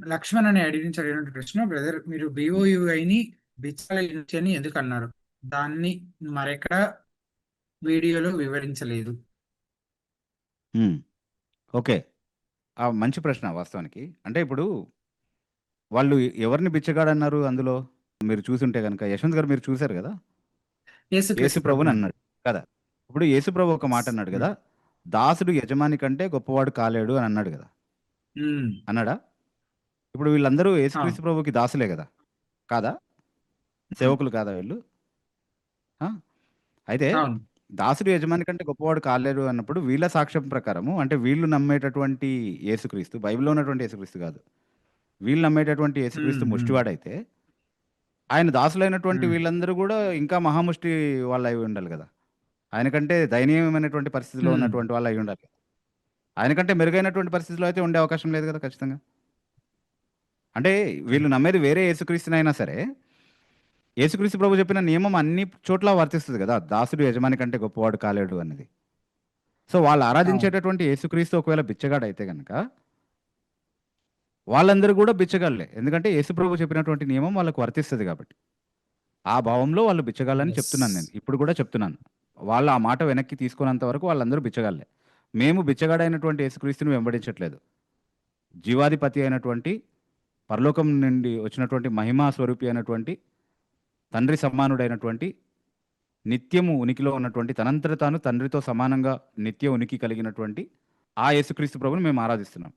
లక్ష్మణ్ అనే ఐడి నుంచి అడిగిన ప్రశ్న బ్రదర్ మీరు బిఓయుఐని బిచ్చాల యూనిట్ అని ఎందుకు అన్నారు దాన్ని మరెక్కడ వీడియోలో వివరించలేదు. ఓకే. ఆ! మంచి ప్రశ్న వాస్తవానికి. అంటే ఇప్పుడు వాళ్ళు ఎవరిని బిచ్చగాడన్నారు అందులో? మీరు చూసుంటే గనక యశ్వంత్ గారు మీరు చూసారు గదా! యేసుక్రీస్తు యేసు ప్రభుని. అన్నాడు కదా! ఇప్పుడు యేసు ప్రభు ఒక మాట అన్నాడు గదా! దాసుడు యజమాని కంటే గొప్పవాడు కాలేడు అని అన్నాడు! హ్మ్. అన్నాడా? ఇప్పుడు వీళ్ళందరూ! యేసుక్రీస్తు ప్రభుకి దాసులే గదా! కాదా? సేవకులు కాదా వీళ్ళు? ఆ! అయితే అవును. దాసుడు యజమాని కంటే గొప్పవాడు కాలేరు అన్నప్పుడు వీళ్ళ సాక్ష్యం ప్రకారము అంటే వీళ్ళు నమ్మేటటువంటి యేసుక్రీస్తు బైబిల్‌లో ఉన్నటువంటి యేసుక్రీస్తు గాదు. వీళ్ళు నమ్మేటటువంటి యేసుక్రీస్తు. ముష్టివాడైతే ఆయన దాసులైనటువంటి. వీళ్ళందరూ గూడా ఇంకా మహాముష్టి వాళ్ళై ఉండాలి గదా! ఆయన కంటే దయనీయమైనటువంటి పరిస్థితిలో. ఉన్నటువంటి వాళ్ళు అయి ఉండాలి. ఆయన కంటే మెరుగైనటువంటి పరిస్థితిలో అయితే ఉండే అవకాశం లేదు గదా! ఖచ్చితంగా. అంటే వీళ్ళు నమ్మేది వేరే యేసుక్రీస్తునైనా సరే యేసుక్రీస్తు ప్రభు చెప్పిన నియమం అన్ని చోట్ల వర్తిస్తది గదా! దాసుడు యజమాని కంటే గొప్పవాడు కాలేడు అన్నది. సో వాళ్ళు. ఆరాధించేటటువంటి యేసుక్రీస్తు ఒకవేళ బిచ్చగాడైతే గనక వాళ్ళందరూ గూడా బిచ్చగాళ్ళే. ఎందుకంటే యేసు ప్రభు చెప్పినటువంటి నియమం వాళ్ళకి వర్తిస్తది గాబట్టి. ఆ భావంలో వాళ్ళు బిచ్చగాళ్ళని. చెప్తున్నాను నేను. ఇప్పుడు గూడా చెప్తున్నాను. వాళ్ళు ఆ మాట వెనక్కి తీసుకున్నంత వరకు వాళ్ళందరూ బిచ్చగాళ్ళే. మేము బిచ్చగాడైనటువంటి యేసుక్రీస్తుని వెంబడించట్లేదు. జీవాధిపతి అయినటువంటి పరలోకం నుండి వచ్చినటువంటి మహిమా స్వరూపి అయినటువంటి తండ్రి సమానుడైనటువంటి నిత్యము ఉనికిలో ఉన్నటువంటి తనంతట తాను తండ్రితో సమానంగా నిత్య ఉనికి కలిగినటువంటి ఆ యేసుక్రీస్తు ప్రభుని మేము ఆరాధిస్తున్నాం.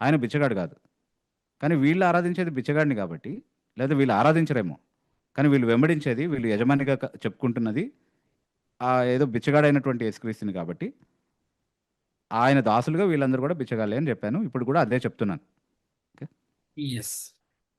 ఆయన బిచ్చగాడు కాదు కానీ వీళ్ళు ఆరాధించేది బిచ్చగాడిని కాబట్టి లేదా వీళ్ళు ఆరాధించరేమో. కానీ వీళ్ళు వెంబడించేది వీళ్ళు యజమానిగా చెప్పుకుంటున్నది ఆ ఏదో బిచ్చగాడైనటువంటి యేసుక్రీస్తుని కాబట్టి ఆయన దాసులుగా వీళ్ళందరూ కూడా బిచ్చగాలే అని చెప్పాను ఇప్పుడు కూడా అదే చెప్తున్నాను. ఓకే. యెస్.